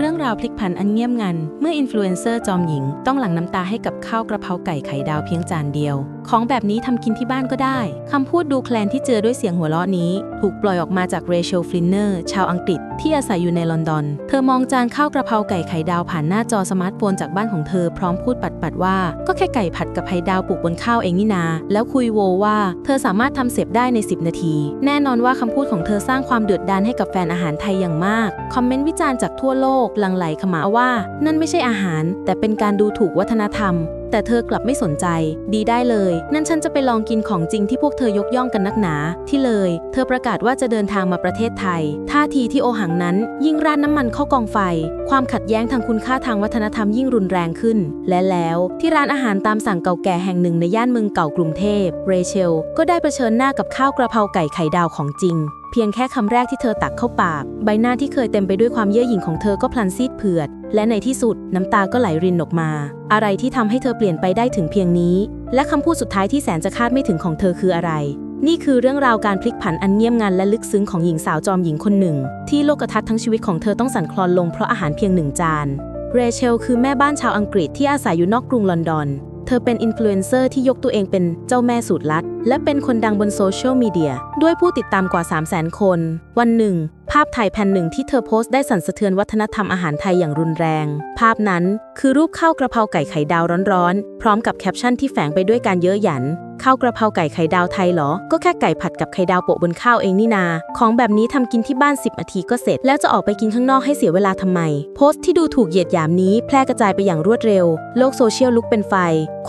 เรื่องราวพลิกผันอันเงียบงัน เมื่ออินฟลูเอนเซอร์จอมหญิง ต้องหลั่งน้ำตาให้กับข้าวกระเพราไก่ไข่ดาวเพียงจานเดียว ของแบบนี้ทำกินที่บ้านก็ได้คำพูดดูแคลนที่เจอด้วยเสียงหัวเราะนี้ ถูกปล่อยออกมาจากเรเชลฟลินเนอร์ชาวอังกฤษ ที่อาศัยอยู่ในลอนดอน เธอมองจานข้าวกระเพราไก่ไข่ดาวผ่านหน้าจอสมาร์ทโฟนจากบ้านของเธอพร้อมพูดปัดๆว่า ก็แค่ไก่ผัดกับไข่ดาวปลูกบนข้าวเองนี่นา แล้วคุยโวว่า เธอสามารถทำเสร็จได้ใน 10 นาที แน่นอนว่าคำพูดของเธอสร้างความเดือดดาลให้กับแฟนอาหารไทยอย่างมาก คอมเมนต์วิจารณ์จากทั่วโลกลังไหลขมาว่า นั่นไม่ใช่อาหาร แต่เป็นการดูถูกวัฒนธรรม แต่เธอกลับไม่สนใจ ดีได้เลย นั่นฉันจะไปลองกินของจริงที่พวกเธอยกย่องกันนักหนา ที่เลย เธอประกาศว่าจะเดินทางมาประเทศไทย ท่าทีที่โอหังนั้น ยิ่งราดน้ำมันเข้ากองไฟ ความขัดแย้งทางคุณค่าทางวัฒนธรรมยิ่งรุนแรงขึ้น และแล้วที่ร้านอาหารตามสั่งเก่าแก่แห่งหนึ่งในย่านเมืองเก่ากรุงเทพ เรเชล ก็ได้เผชิญหน้ากับข้าวกระเพราไก่ไข่ดาวของจริง เพียงแค่คำแรกที่เธอตักเข้าปาก ใบหน้าที่เคยเต็มไปด้วยความเย่อหยิ่งของเธอก็พลันซีดเผือด และในที่สุดน้ำตาก็ไหลรินออกมา อะไรที่ทำให้เธอเปลี่ยนไปได้ถึงเพียงนี้ และคำพูดสุดท้ายที่แสนจะคาดไม่ถึงของเธอคืออะไร นี่คือเรื่องราวการพลิกผันอันเงียบงันและลึกซึ้งของหญิงสาวจอมหญิงคนหนึ่ง ที่โลกทัศน์ทั้งชีวิตของเธอต้องสั่นคลอนลงเพราะอาหารเพียงหนึ่งจานเรเชลคือแม่บ้านชาวอังกฤษที่อาศัยอยู่นอกกรุงลอนดอน เธอเป็นอินฟลูเอนเซอร์ที่ยกตัวเองเป็นเจ้าแม่สูตรลัด และเป็นคนดังบนโซเชียลมีเดียด้วยผู้ติดตามกว่า 3 0 0 0 0 0 คน วันหนึ่ง ภาพถ่ายแผ่นหนึ่งที่เธอโพสต์ได้สั่นสะเทือนวัฒนธรรมอาหารไทยอย่างรุนแรง ภาพนั้นคือรูปข้าวกระเพราไก่ไข่ดาวร้อนๆ พร้อมกับแคปชั่นที่แฝงไปด้วยการเย้ยหยัน ข้าวกระเพราไก่ไข่ดาวไทยเหรอ ก็แค่ไก่ผัดกับไข่ดาวโปะบนข้าวเองนี่นา ของแบบนี้ทำกินที่บ้าน 10นาทีก็เสร็จ แล้วจะออกไปกินข้างนอกให้เสียเวลาทำไม โพสต์ที่ดูถูกเหยียดหยามนี้แพร่กระจายไปอย่างรวดเร็ว โลกโซเชียลลุกเป็นไฟ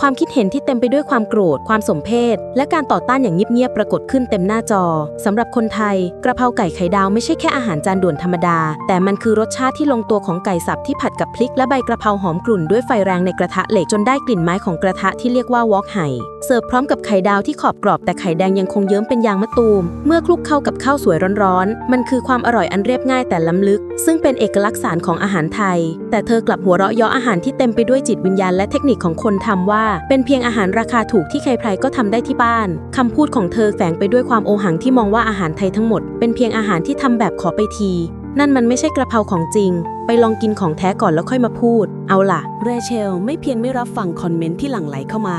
ความคิดเห็นที่เต็มไปด้วยความโกรธ ความสมเพชและการต่อต้านอย่างเงียบๆปรากฏขึ้นเต็มหน้าจอสำหรับคนไทย กระเพราไก่ไข่ดาวไม่ใช่แค่อาหารจานด่วนธรรมดา แต่มันคือรสชาติที่ลงตัวของไก่สับที่ผัดกับพริกและใบกระเพราหอมกลุ่นด้วยไฟแรงในกระทะเหล็กจนได้กลิ่นไม้ของกระทะที่เรียกว่าวอกไห่เสิร์ฟพร้อมกับไข่ดาวที่ขอบกรอบแต่ไข่แดงยังคงเยิ้มเป็นยางมะตูม เมื่อคลุกเข้ากับข้าวสวยร้อนๆ มันคือความอร่อยอันเรียบง่ายแต่ล้ำลึก ซึ่งเป็นเอกลักษณ์สารของอาหารไทย แต่เธอกลับหัวเราะเยาะอาหารที่เต็มไปด้วยจิตวิญญาณและเทคนิคของคนทำว่า เป็นเพียงอาหารราคาถูกที่ใครๆก็ทำได้ที่บ้านคำพูดของเธอแฝงไปด้วยความโอหังที่มองว่าอาหารไทยทั้งหมด เป็นเพียงอาหารที่ทำแบบขอไปทีนั่นมันไม่ใช่กระเพราของจริง ไปลองกินของแท้ก่อนแล้วค่อยมาพูด เอาล่ะ เรเชล ไม่เพียงไม่รับฟังคอมเมนต์ที่หลั่งไหลเข้ามา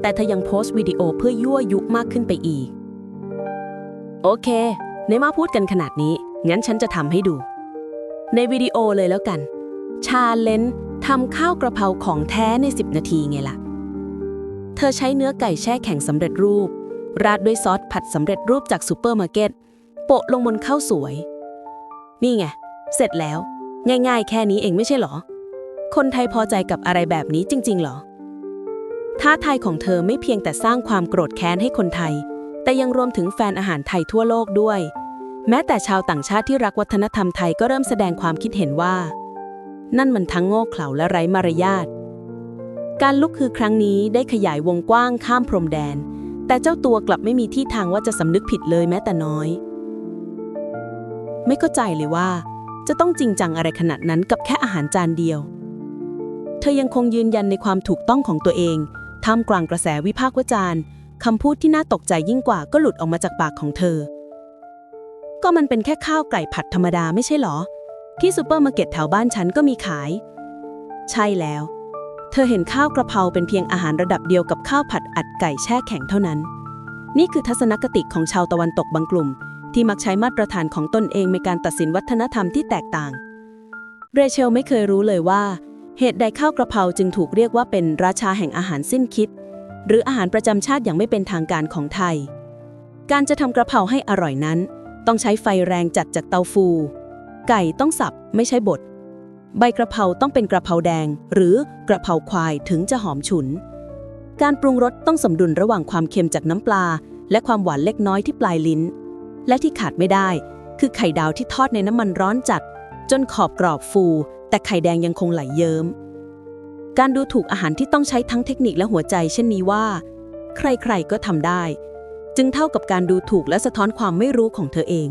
แต่เธอยังโพสต์วิดีโอเพื่อยั่วยุมากขึ้นไปอีก โอเคในมาพูดกันขนาดนี้ งั้นฉันจะทำให้ดู ในวิดีโอเลยแล้วกัน ชาเลนจ์ทำข้าวกระเพราของแท้ใน 10 นาทีไงล่ะ เธอใช้เนื้อไก่แช่แข็งสำเร็จรูป ราดด้วยซอสผัดสำเร็จรูปจากซูเปอร์มาร์เก็ตโปะลงบนข้าวสวย นี่ไง เสร็จแล้ว ง่ายๆ แค่นี้เองไม่ใช่หรอ คนไทยพอใจกับอะไรแบบนี้จริง ๆ หรอ ท้าทายของเธอไม่เพียงแต่สร้างความโกรธแค้นให้คนไทย แต่ยังรวมถึงแฟนอาหารไทยทั่วโลกด้วย แม้แต่ชาวต่างชาติที่รักวัฒนธรรมไทยก็เริ่มแสดงความคิดเห็นว่า นั่นมันทั้งโง่เขลาและไร้มารยาท การลุกคือครั้งนี้ได้ขยายวงกว้างข้ามพรมแดน แต่เจ้าตัวกลับไม่มีที่ทางว่าจะสำนึกผิดเลยแม้แต่น้อย ไม่เข้าใจเลยว่า จะต้องจริงจังอะไรขนาดนั้นกับแค่อาหารจานเดียว เธอยังคงยืนยันในความถูกต้องของตัวเอง ท่ามกลางกระแสวิพากษ์วิจารณ์คำพูดที่น่าตกใจยิ่งกว่าก็หลุดออกมาจากปากของเธอ ก็มันเป็นแค่ข้าวไก่ผัดธรรมดาไม่ใช่หรอ ที่ซูเปอร์มาร์เก็ตแถวบ้านฉันก็มีขาย ใช่แล้ว เธอเห็นข้าวกระเพราเป็นเพียงอาหารระดับเดียวกับข้าวผัดอัดไก่แช่แข็งเท่านั้น นี่คือทัศนคติของชาวตะวันตกบางกลุ่ม ที่มักใช้มาตรฐานของตนเองในการตัดสินวัฒนธรรมที่แตกต่าง เรเชลไม่เคยรู้เลยว่า เหตุใดข้าวกระเพราจึงถูกเรียกว่าเป็นราชาแห่งอาหารสิ้นคิด หรืออาหารประจำชาติอย่างไม่เป็นทางการของไทย การจะทำกระเพราให้อร่อยนั้น ต้องใช้ไฟแรงจัดจากเตาฟู ไก่ต้องสับไม่ใช่บด ใบกระเพราต้องเป็นกระเพราแดง หรือกระเพราควายถึงจะหอมฉุน การปรุงรสต้องสมดุลระหว่างความเค็มจากน้ำปลา และความหวานเล็กน้อยที่ปลายลิ้น และที่ขาดไม่ได้ คือไข่ดาวที่ทอดในน้ำมันร้อนจัด จนขอบกรอบฟู แต่ไข่แดงยังคงไหลเยิ้ม การดูถูกอาหารที่ต้องใช้ทั้งเทคนิคและหัวใจ เช่นนี้ว่า ใครๆก็ทำได้ จึงเท่ากับการดูถูกและสะท้อนความไม่รู้ของเธอเอง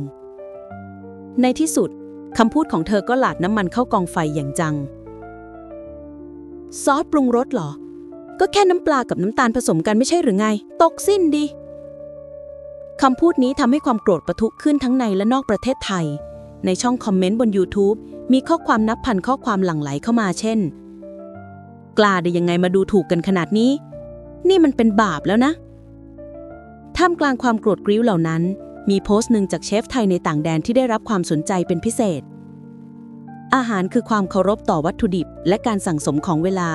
ในที่สุดคำพูดของเธอก็หลาดน้ำมันเข้ากองไฟอย่างจัง ซอสปรุงรสเหรอ ก็แค่น้ำปลากับน้ำตาลผสมกันไม่ใช่หรือไง ตกสิ้นดิคำพูดนี้ทำให้ความโกรธประทุขึ้นทั้งในและนอกประเทศไทย ในช่องคอมเมนต์บน YouTube มีข้อความนับพันข้อความหลั่งไหลเข้ามาเช่น กล้าได้ยังไงมาดูถูกกันขนาดนี้ นี่มันเป็นบาปแล้วนะ ท่ามกลางความโกรธกริ้วเหล่านั้น มีโพสต์หนึ่งจากเชฟไทยในต่างแดนที่ได้รับความสนใจเป็นพิเศษ อาหารคือความเคารพต่อวัตถุดิบ และการสั่งสมของเวลา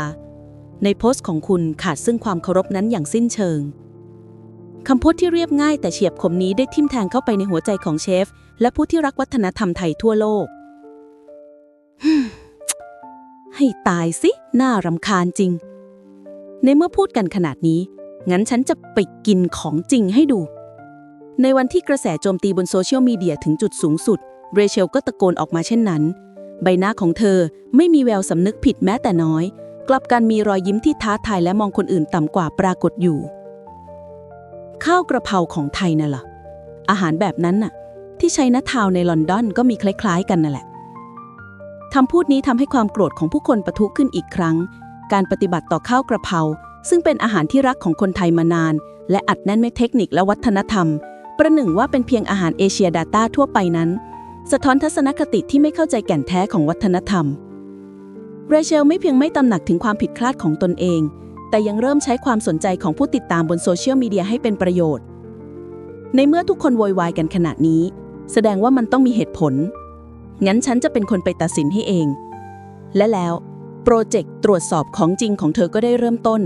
ในโพสต์ของคุณขาดซึ่งความเคารพนั้นอย่างสิ้นเชิงคำพูดที่เรียบง่ายแต่เฉียบคมนี้ได้ทิ่มแทงเข้าไปในหัวใจของเชฟ และผู้ที่รักวัฒนธรรมไทยทั่วโลก ให้ตายสิ น่ารำคาญจริง ในเมื่อพูดกันขนาดนี้ งั้นฉันจะไปกินของจริงให้ดู ในวันที่กระแสโจมตีบนโซเชียลมีเดียถึงจุดสูงสุด เรเชลก็ตะโกนออกมาเช่นนั้น ใบหน้าของเธอไม่มีแววสำนึกผิดแม้แต่น้อย กลับกันมีรอยยิ้มที่ท้าทายและมองคนอื่นต่ำกว่าปรากฏอยู่ ข้าวกระเพราของไทยน่ะล่ะอาหารแบบนั้นน่ะ ที่ใช้นทาวในลอนดอนก็มีคล้ายๆ กันนั่นแหละคำพูดนี้ทำให้ความโกรธของผู้คนปะทุขึ้นอีกครั้ง การปฏิบัติต่อข้าวกระเพราซึ่งเป็นอาหารที่รักของคนไทยมานาน และอัดแน่นด้วยเทคนิคและวัฒนธรรม ประหนึ่งว่าเป็นเพียงอาหารเอเชียดาต้าทั่วไปนั้น สะท้อนทัศนคติที่ไม่เข้าใจแก่นแท้ของวัฒนธรรมเรเชลไม่เพียงไม่ตำหนักถึงความผิดพลาดของตนเอง แต่ยังเริ่มใช้ความสนใจของผู้ติดตามบนโซเชียลมีเดียให้เป็นประโยชน์ ในเมื่อทุกคนโวยวายกันขนาดนี้ แสดงว่ามันต้องมีเหตุผล งั้นฉันจะเป็นคนไปตัดสินให้เอง และแล้วโปรเจกต์ตรวจสอบของจริงของเธอก็ได้เริ่มต้น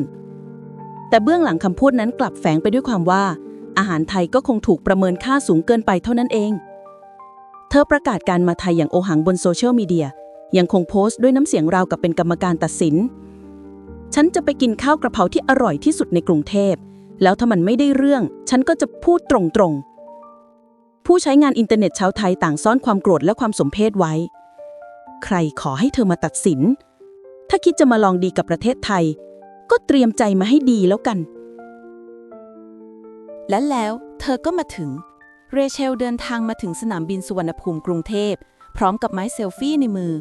แต่เบื้องหลังคำพูดนั้นกลับแฝงไปด้วยความว่า อาหารไทยก็คงถูกประเมินค่าสูงเกินไปเท่านั้นเอง เธอประกาศการมาไทยอย่างโอหังบนโซเชียลมีเดีย ยังคงโพสต์ด้วยน้ำเสียงราวกับเป็นกรรมการตัดสิน ฉันจะไปกินข้าวกระเพราที่อร่อยที่สุดในกรุงเทพ แล้วถ้ามันไม่ได้เรื่อง ฉันก็จะพูดตรงๆ ผู้ใช้งานอินเทอร์เน็ตชาวไทยต่างซ่อนความโกรธและความสมเพชไว้ ใครขอให้เธอมาตัดสิน ถ้าคิดจะมาลองดีกับประเทศไทย ก็เตรียมใจมาให้ดีแล้วกัน และแล้วเธอก็มาถึง เรเชลเดินทางมาถึงสนามบินสุวรรณภูมิกรุงเทพ พร้อมกับไม้เซลฟี่ในมือ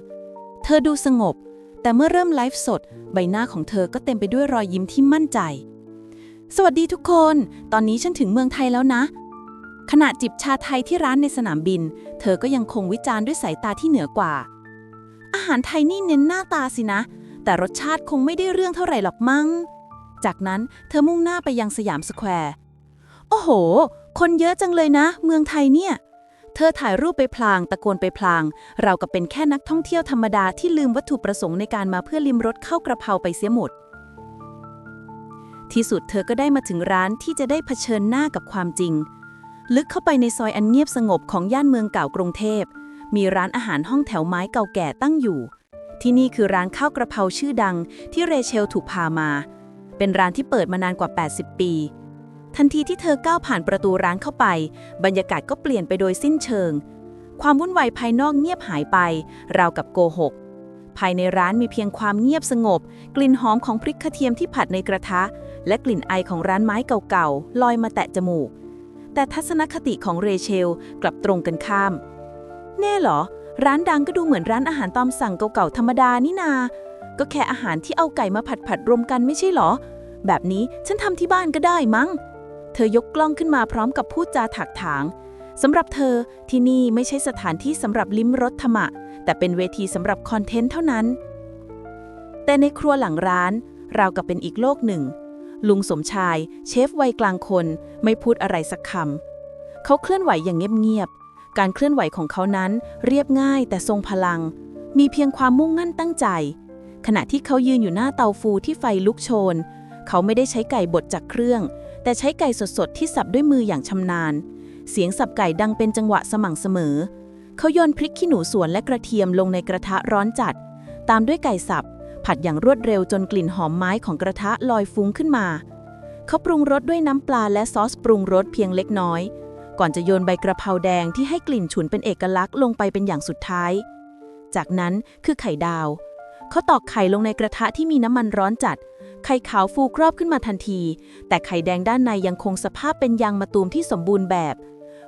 เธอดูสงบ แต่เมื่อเริ่มไลฟ์สด ใบหน้าของเธอก็เต็มไปด้วยรอยยิ้มที่มั่นใจ สวัสดีทุกคน ตอนนี้ฉันถึงเมืองไทยแล้วนะ ขณะจิบชาไทยที่ร้านในสนามบิน เธอก็ยังคงวิจารณ์ด้วยสายตาที่เหนือกว่า อาหารไทยนี่เน้นหน้าตาสินะ แต่รสชาติคงไม่ได้เรื่องเท่าไหร่หรอกมั้ง จากนั้นเธอมุ่งหน้าไปยังสยามสแควร์ โอ้โห คนเยอะจังเลยนะ เมืองไทยเนี่ย เธอถ่ายรูปไปพลางตะโกนไปพลาง เรากับเป็นแค่นักท่องเที่ยวธรรมดาที่ลืมวัตถุประสงค์ในการมาเพื่อลิมรสข้าวกระเพราไปเสียหมด ที่สุดเธอก็ได้มาถึงร้านที่จะได้เผชิญหน้ากับความจริง ลึกเข้าไปในซอยอันเงียบสงบของย่านเมืองเก่ากรุงเทพ มีร้านอาหารห้องแถวไม้เก่าแก่ตั้งอยู่ ที่นี่คือร้านข้าวกระเพราชื่อดังที่เรเชลถูกพามา เป็นร้านที่เปิดมานานกว่า 80 ปี ทันทีที่เธอก้าวผ่านประตูร้านเข้าไป บรรยากาศก็เปลี่ยนไปโดยสิ้นเชิง ความวุ่นวายภายนอกเงียบหายไป ราวกับโกหก ภายในร้านมีเพียงความเงียบสงบ กลิ่นหอมของพริกกระเทียมที่ผัดในกระทะ และกลิ่นไอของร้านไม้เก่าๆลอยมาแตะจมูก แต่ทัศนคติของเรเชลกลับตรงกันข้าม แน่เหรอ ร้านดังก็ดูเหมือนร้านอาหารตามสั่งเก่าๆธรรมดานี่นา ก็แค่อาหารที่เอาไก่มาผัดผัดๆรวมกันไม่ใช่เหรอ แบบนี้ฉันทำที่บ้านก็ได้มั้ง เธอยกกล้องขึ้นมาพร้อมกับพูดจาถักถางสำหรับเธอที่นี่ไม่ใช่สถานที่สำหรับลิ้มรสธรรมะ แต่เป็นเวทีสำหรับคอนเทนต์เท่านั้น แต่ในครัวหลังร้าน ราวกับเป็นอีกโลกหนึ่ง ลุงสมชาย เชฟวัยกลางคน ไม่พูดอะไรสักคำ เขาเคลื่อนไหวอย่างเงียบๆ การเคลื่อนไหวของเขานั้นเรียบง่ายแต่ทรงพลัง มีเพียงความมุ่งมั่นตั้งใจ ขณะที่เขายืนอยู่หน้าเตาฟูที่ไฟลุกโชน เขาไม่ได้ใช้ไก่บดจากเครื่อง แต่ใช้ไก่สดๆ ที่สับด้วยมืออย่างชำนาญ เสียงสับไก่ดังเป็นจังหวะสม่ำเสมอ เขาโยนพริกขี้หนูสวนและกระเทียมลงในกระทะร้อนจัด ตามด้วยไก่สับ ผัดอย่างรวดเร็วจนกลิ่นหอมไม้ของกระทะลอยฟุ้งขึ้นมา เขาปรุงรสด้วยน้ำปลาและซอสปรุงรสเพียงเล็กน้อย ก่อนจะโยนใบกระเพราแดงที่ให้กลิ่นฉุนเป็นเอกลักษณ์ลงไปเป็นอย่างสุดท้าย จากนั้นคือไข่ดาว เขาตอกไข่ลงในกระทะที่มีน้ำมันร้อนจัด ไข่ขาวฟูครอบขึ้นมาทันที แต่ไข่แดงด้านในยังคงสภาพเป็นยางมะตูมที่สมบูรณ์แบบ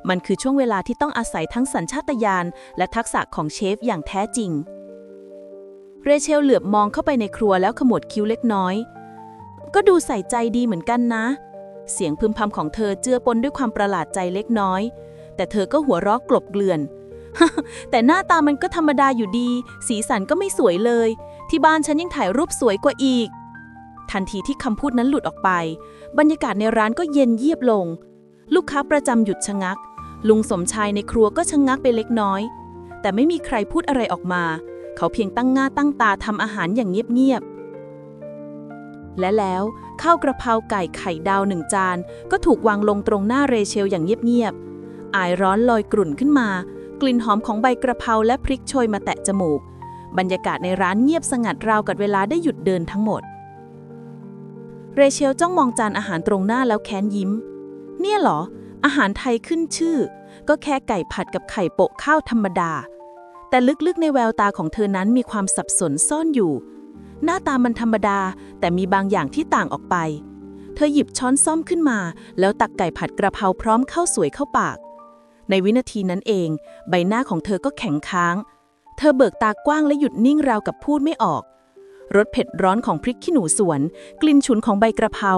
มันคือช่วงเวลาที่ต้องอาศัยทั้งสัญชาตญาณและทักษะของเชฟอย่างแท้จริง เรเชลเหลือบมองเข้าไปในครัวแล้วขมวดคิ้วเล็กน้อย ก็ดูใส่ใจดีเหมือนกันนะ เสียงพึมพำของเธอเจือปนด้วยความประหลาดใจเล็กน้อย แต่เธอก็หัวเราะกลบเกลื่อน แต่หน้าตามันก็ธรรมดาอยู่ดี สีสันก็ไม่สวยเลย ที่บ้านฉันยังถ่ายรูปสวยกว่าอีก ทันทีที่คำพูดนั้นหลุดออกไป บรรยากาศในร้านก็เย็นเยียบลง ลูกค้าประจำหยุดชะงัก ลุงสมชายในครัวก็ชะงักไปเล็กน้อย แต่ไม่มีใครพูดอะไรออกมา เขาเพียงตั้งหน้าตั้งตาทำอาหารอย่างเงียบๆ และแล้วข้าวกระเพราไก่ไข่ดาวหนึ่งจาน ก็ถูกวางลงตรงหน้าเรเชลอย่างเงียบๆ อายร้อนลอยกรุ่นขึ้นมา กลิ่นหอมของใบกระเพราและพริกโชยมาแตะจมูก บรรยากาศในร้านเงียบสงัดราวกับเวลาได้หยุดเดินทั้งหมด เรเชลจ้องมองจานอาหารตรงหน้าแล้วแค้นยิ้ม เนี่ยเหรอ อาหารไทยขึ้นชื่อ ก็แค่ไก่ผัดกับไข่โปะข้าวธรรมดา แต่ลึกๆในแววตาของเธอนั้นมีความสับสนซ่อนอยู่ หน้าตามันธรรมดา แต่มีบางอย่างที่ต่างออกไป เธอหยิบช้อนซ่อมขึ้นมา แล้วตักไก่ผัดกระเพราพร้อมข้าวสวยเข้าปาก ในวินาทีนั้นเอง ใบหน้าของเธอก็แข็งค้าง เธอเบิกตากว้างและหยุดนิ่งราวกับพูดไม่ออกรสเผ็ดร้อนของพริกขี้หนูสวน กลิ่นฉุนของใบกระเพรา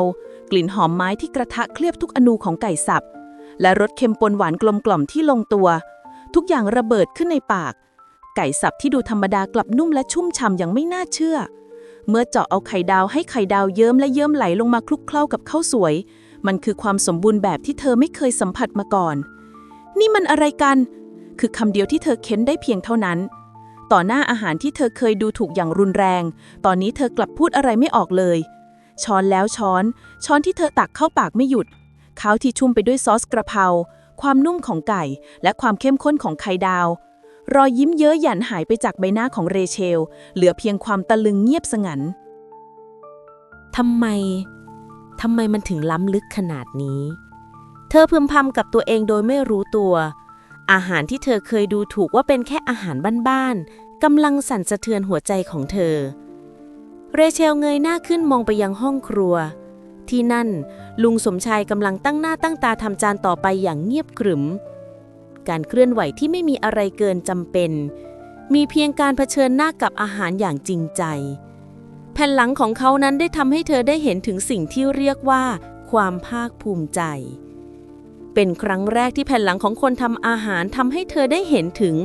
กลิ่นหอมไม้ที่กระทะเคลือบทุกอนูของไก่สับ และรสเค็มปนหวานกลมกล่อมที่ลงตัว ทุกอย่างระเบิดขึ้นในปาก ไก่สับที่ดูธรรมดากลับนุ่มและชุ่มฉ่ำอย่างไม่น่าเชื่อ เมื่อเจาะเอาไข่ดาวให้ไข่ดาวเยิ้มและเยิ้มไหลลงมาคลุกเคล้ากับข้าวสวย มันคือความสมบูรณ์แบบที่เธอไม่เคยสัมผัสมาก่อน นี่มันอะไรกัน คือคำเดียวที่เธอเค้นได้เพียงเท่านั้น ต่อหน้าอาหารที่เธอเคยดูถูกอย่างรุนแรง ตอนนี้เธอกลับพูดอะไรไม่ออกเลย ช้อนแล้วช้อน ช้อนที่เธอตักเข้าปากไม่หยุดข้าวที่ชุ่มไปด้วยซอสกระเพราความนุ่มของไก่ และความเข้มข้นของไข่ดาว รอยยิ้มเย้ยหยันหายไปจากใบหน้าของเรเชล เหลือเพียงความตะลึงเงียบสงันทำไม ทำไมมันถึงล้ำลึกขนาดนี้ เธอพึมพำกับตัวเองโดยไม่รู้ตัว อาหารที่เธอเคยดูถูกว่าเป็นแค่อาหารบ้านๆกำลังสั่นสะเทือนหัวใจของเธอ เรเชลเงยหน้าขึ้นมองไปยังห้องครัว ที่นั่นลุงสมชายกำลังตั้งหน้าตั้งตาทำจานต่อไปอย่างเงียบกรึม การเคลื่อนไหวที่ไม่มีอะไรเกินจำเป็น มีเพียงการเผชิญหน้ากับอาหารอย่างจริงใจ แผ่นหลังของเขานั้นได้ทำให้เธอได้เห็นถึงสิ่งที่เรียกว่า ความภาคภูมิใจ เป็นครั้งแรกที่แผ่นหลังของคนทำอาหารทำให้เธอได้เห็นถึง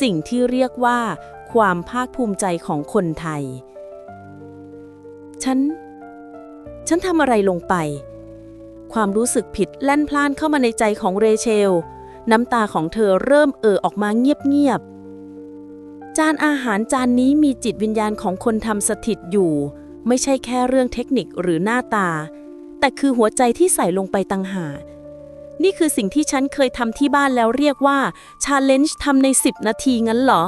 สิ่งที่เรียกว่า ความภาคภูมิใจของคนไทย ฉัน ฉันทำอะไรลงไปความรู้สึกผิดแล่นพล่านเข้ามาในใจของเรเชล น้ำตาของเธอเริ่มเอ่อออกมาเงียบๆ จานอาหารจานนี้มีจิตวิญญาณของคนทำสถิตอยู่ ไม่ใช่แค่เรื่องเทคนิคหรือหน้าตา แต่คือหัวใจที่ใส่ลงไปตังหานี่คือสิ่งที่ฉันเคยทำที่บ้านแล้วเรียกว่าชาเลนจ์ทำใน 10 นาทีงั้นเหรอ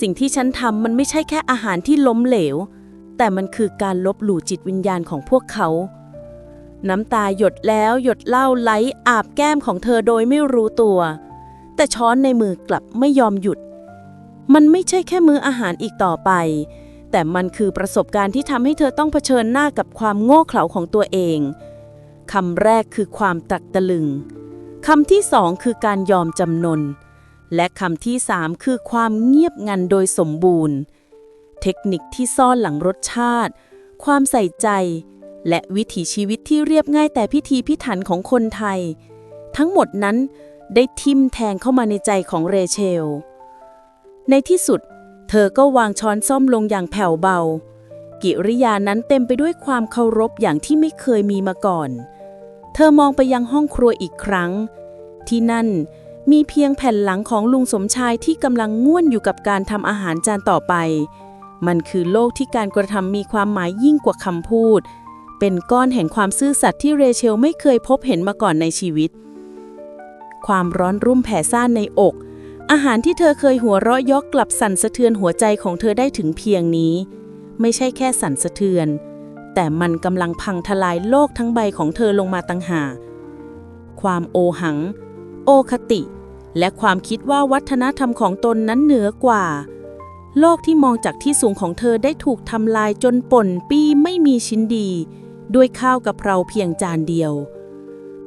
สิ่งที่ฉันทำมันไม่ใช่แค่อาหารที่ล้มเหลว แต่มันคือการลบหลู่จิตวิญญาณของพวกเขา น้ำตาหยดแล้วหยดเล่าไหลอาบแก้มของเธอโดยไม่รู้ตัว แต่ช้อนในมือกลับไม่ยอมหยุด มันไม่ใช่แค่มื้ออาหารอีกต่อไป แต่มันคือประสบการณ์ที่ทำให้เธอต้องเผชิญหน้ากับความโง่เขลาของตัวเองคำแรกคือความตักตะลึงคำที่สองคือการยอมจำนน และคำที่สามคือความเงียบงันโดยสมบูรณ์ เทคนิคที่ซ่อนหลังรสชาติ ความใส่ใจ และวิถีชีวิตที่เรียบง่ายแต่พิธีพิถันของคนไทย ทั้งหมดนั้นได้ทิ่มแทงเข้ามาในใจของเรเชล ในที่สุด เธอก็วางช้อนซ่อมลงอย่างแผ่วเบา กิริยานั้นเต็มไปด้วยความเคารพอย่างที่ไม่เคยมีมาก่อน เธอมองไปยังห้องครัวอีกครั้ง ที่นั่นมีเพียงแผ่นหลังของลุงสมชายที่กำลังง่วนอยู่กับการทำอาหารจานต่อไป มันคือโลกที่การกระทำมีความหมายยิ่งกว่าคำพูด เป็นก้อนแห่งความซื่อสัตย์ที่เรเชลไม่เคยพบเห็นมาก่อนในชีวิต ความร้อนรุ่มแผ่ซ่านในอก อาหารที่เธอเคยหัวเราะยอกกลับสั่นสะเทือนหัวใจของเธอได้ถึงเพียงนี้ ไม่ใช่แค่สั่นสะเทือน แต่มันกำลังพังทลายโลกทั้งใบของเธอลงมาตั้งหา ความโอหัง โอคติ และความคิดว่าวัฒนธรรมของตนนั้นเหนือกว่าโลกที่มองจากที่สูงของเธอได้ถูกทำลายจนป่นปี้ไม่มีชิ้นดี ด้วยข้าวกะเพราเพียงจานเดียว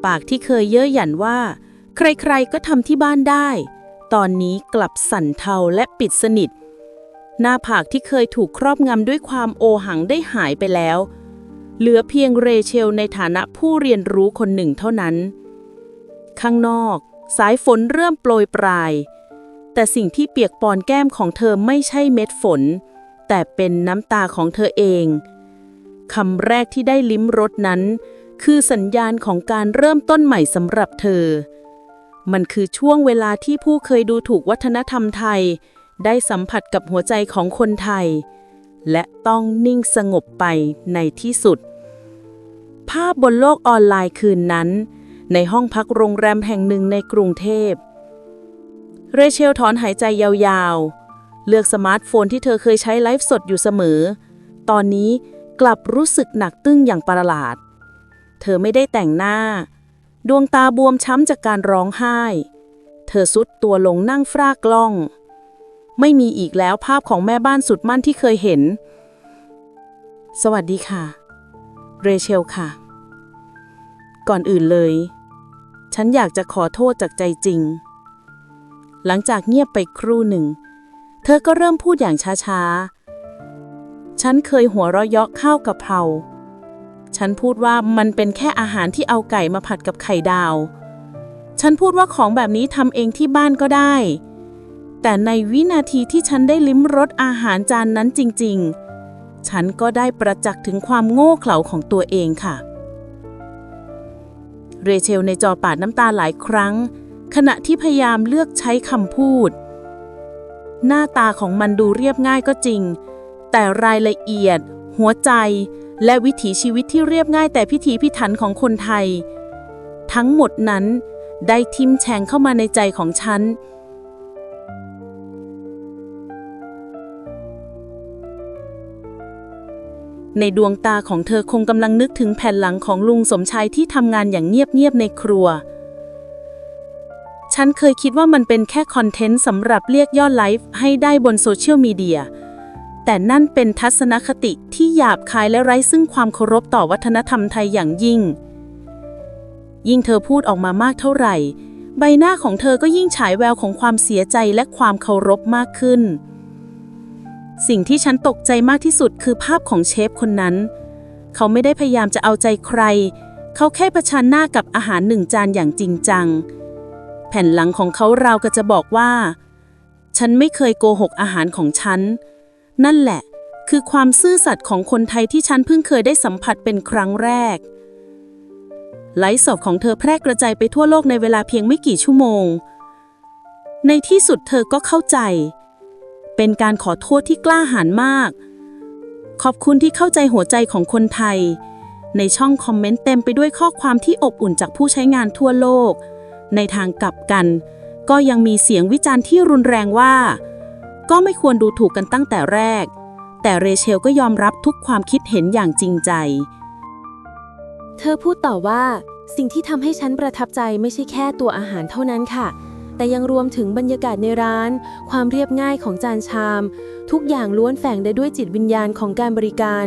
ปากที่เคยเย้ยหยันว่า ใครๆก็ทำที่บ้านได้ ตอนนี้กลับสั่นเทาและปิดสนิท หน้าผากที่เคยถูกครอบงำด้วยความโอหังได้หายไปแล้ว เหลือเพียงเรเชลในฐานะผู้เรียนรู้คนหนึ่งเท่านั้น ข้างนอก สายฝนเริ่มโปรยปลาย แต่สิ่งที่เปียกปอนแก้มของเธอไม่ใช่เม็ดฝน แต่เป็นน้ำตาของเธอเอง คำแรกที่ได้ลิ้มรสนั้น คือสัญญาณของการเริ่มต้นใหม่สำหรับเธอ มันคือช่วงเวลาที่ผู้เคยดูถูกวัฒนธรรมไทย ได้สัมผัสกับหัวใจของคนไทย และต้องนิ่งสงบไปในที่สุด ภาพบนโลกออนไลน์คืนนั้น ในห้องพักโรงแรมแห่งหนึ่งในกรุงเทพ เรเชลถอนหายใจยาวๆ เลือกสมาร์ทโฟนที่เธอเคยใช้ไลฟ์สดอยู่เสมอ ตอนนี้ กลับรู้สึกหนักตึ้งอย่างประหลาด เธอไม่ได้แต่งหน้า ดวงตาบวมช้ำจากการร้องไห้ เธอซุดตัวลงนั่งฟรากล้อง ไม่มีอีกแล้วภาพของแม่บ้านสุดมั่นที่เคยเห็น สวัสดีค่ะ เรเชลค่ะ ก่อนอื่นเลย ฉันอยากจะขอโทษจากใจจริง หลังจากเงียบไปครู่หนึ่ง เธอก็เริ่มพูดอย่างช้าๆ ฉันเคยหัวเราะเยาะข้าวกะเพรา ฉันพูดว่ามันเป็นแค่อาหารที่เอาไก่มาผัดกับไข่ดาว ฉันพูดว่าของแบบนี้ทำเองที่บ้านก็ได้ แต่ในวินาทีที่ฉันได้ลิ้มรสอาหารจานนั้นจริง ๆ ฉันก็ได้ประจักษ์ถึงความโง่เขลาของตัวเองค่ะ เรเชลในจอปาดน้ำตาหลายครั้ง ขณะที่พยายามเลือกใช้คำพูด หน้าตาของมันดูเรียบง่ายก็จริง แต่รายละเอียด หัวใจ และวิถีชีวิตที่เรียบง่ายแต่พิถีพิถันของคนไทย ทั้งหมดนั้นได้ทิมแทงเข้ามาในใจของฉันในดวงตาของเธอคงกำลังนึกถึงแผ่นหลังของลุงสมชายที่ทำงานอย่างเงียบๆในครัว ฉันเคยคิดว่ามันเป็นแค่คอนเทนต์สำหรับเรียกยอดไลฟ์ให้ได้บนโซเชียลมีเดีย แต่นั่นเป็นทัศนคติที่หยาบคายและไร้ซึ่งความเคารพต่อวัฒนธรรมไทยอย่างยิ่ง ยิ่งเธอพูดออกมามากเท่าไหร่ ใบหน้าของเธอก็ยิ่งฉายแววของความเสียใจและความเคารพมากขึ้น สิ่งที่ฉันตกใจมากที่สุดคือภาพของเชฟคนนั้น เขาไม่ได้พยายามจะเอาใจใคร เขาแค่ประชันหน้ากับอาหารหนึ่งจานอย่างจริงจัง แผ่นหลังของเขาราวกับจะบอกว่า ฉันไม่เคยโกหกอาหารของฉัน นั่นแหละ คือความซื่อสัตย์ของคนไทยที่ฉันเพิ่งเคยได้สัมผัสเป็นครั้งแรก ไลฟ์สดของเธอแพร่กระจายไปทั่วโลกในเวลาเพียงไม่กี่ชั่วโมง ในที่สุดเธอก็เข้าใจ เป็นการขอโทษที่กล้าหาญมาก ขอบคุณที่เข้าใจหัวใจของคนไทย ในช่องคอมเมนต์เต็มไปด้วยข้อความที่อบอุ่นจากผู้ใช้งานทั่วโลก ในทางกลับกัน ก็ยังมีเสียงวิจารณ์ที่รุนแรงว่า ก็ไม่ควรดูถูกกันตั้งแต่แรก แต่เรเชลก็ยอมรับทุกความคิดเห็นอย่างจริงใจ เธอพูดต่อว่า สิ่งที่ทำให้ฉันประทับใจไม่ใช่แค่ตัวอาหารเท่านั้นค่ะ แต่ยังรวมถึงบรรยากาศในร้าน ความเรียบง่ายของจานชาม ทุกอย่างล้วนแฝงได้ด้วยจิตวิญญาณของการบริการ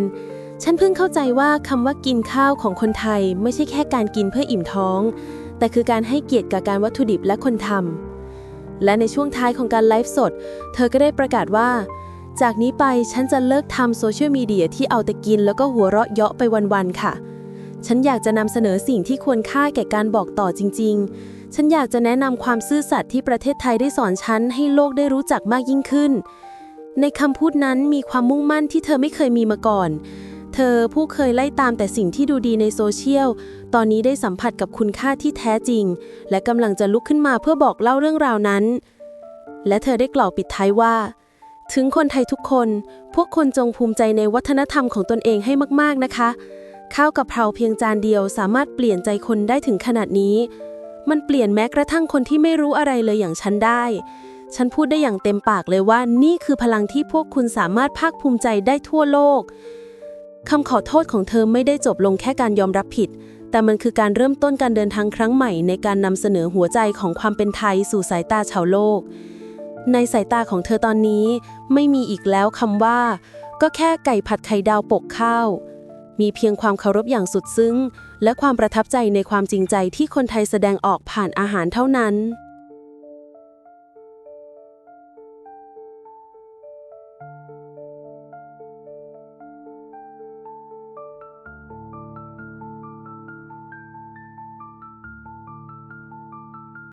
ฉันเพิ่งเข้าใจว่าคำว่ากินข้าวของคนไทย ไม่ใช่แค่การกินเพื่ออิ่มท้อง แต่คือการให้เกียรติกับการวัตถุดิบและคนทำ และในช่วงท้ายของการไลฟ์สด เธอก็ได้ประกาศว่า จากนี้ไปฉันจะเลิกทำโซเชียลมีเดียที่เอาแต่กินแล้วก็หัวเราะเยาะไปวันๆค่ะ ฉันอยากจะนำเสนอสิ่งที่ควรค่าแก่การบอกต่อจริง ๆ ฉันอยากจะแนะนำความซื่อสัตย์ที่ประเทศไทยได้สอนฉันให้โลกได้รู้จักมากยิ่งขึ้น ในคำพูดนั้นมีความมุ่งมั่นที่เธอไม่เคยมีมาก่อน เธอผู้เคยไล่ตามแต่สิ่งที่ดูดีในโซเชียล ตอนนี้ได้สัมผัสกับคุณค่าที่แท้จริง และกำลังจะลุกขึ้นมาเพื่อบอกเล่าเรื่องราวนั้น และเธอได้กล่าวปิดท้ายว่า ถึงคนไทยทุกคน พวกคนจงภูมิใจในวัฒนธรรมของตนเองให้มาก ๆนะคะ ข้าวกับเพราเพียงจานเดียวสามารถเปลี่ยนใจคนได้ถึงขนาดนี้ มันเปลี่ยนแม้กระทั่งคนที่ไม่รู้อะไรเลยอย่างฉันได้ฉันพูดได้อย่างเต็มปากเลยว่านี่คือพลังที่พวกคุณสามารถภาคภูมิใจได้ทั่วโลก คำขอโทษของเธอไม่ได้จบลงแค่การยอมรับผิด แต่มันคือการเริ่มต้นการเดินทางครั้งใหม่ในการนำเสนอหัวใจของความเป็นไทยสู่สายตาชาวโลก ในสายตาของเธอตอนนี้ ไม่มีอีกแล้วคำว่า ก็แค่ไก่ผัดไข่ดาวปกข้าว มีเพียงความเคารพอย่างสุดซึ้ง และความประทับใจในความจริงใจที่คนไทยแสดงออกผ่านอาหารเท่านั้น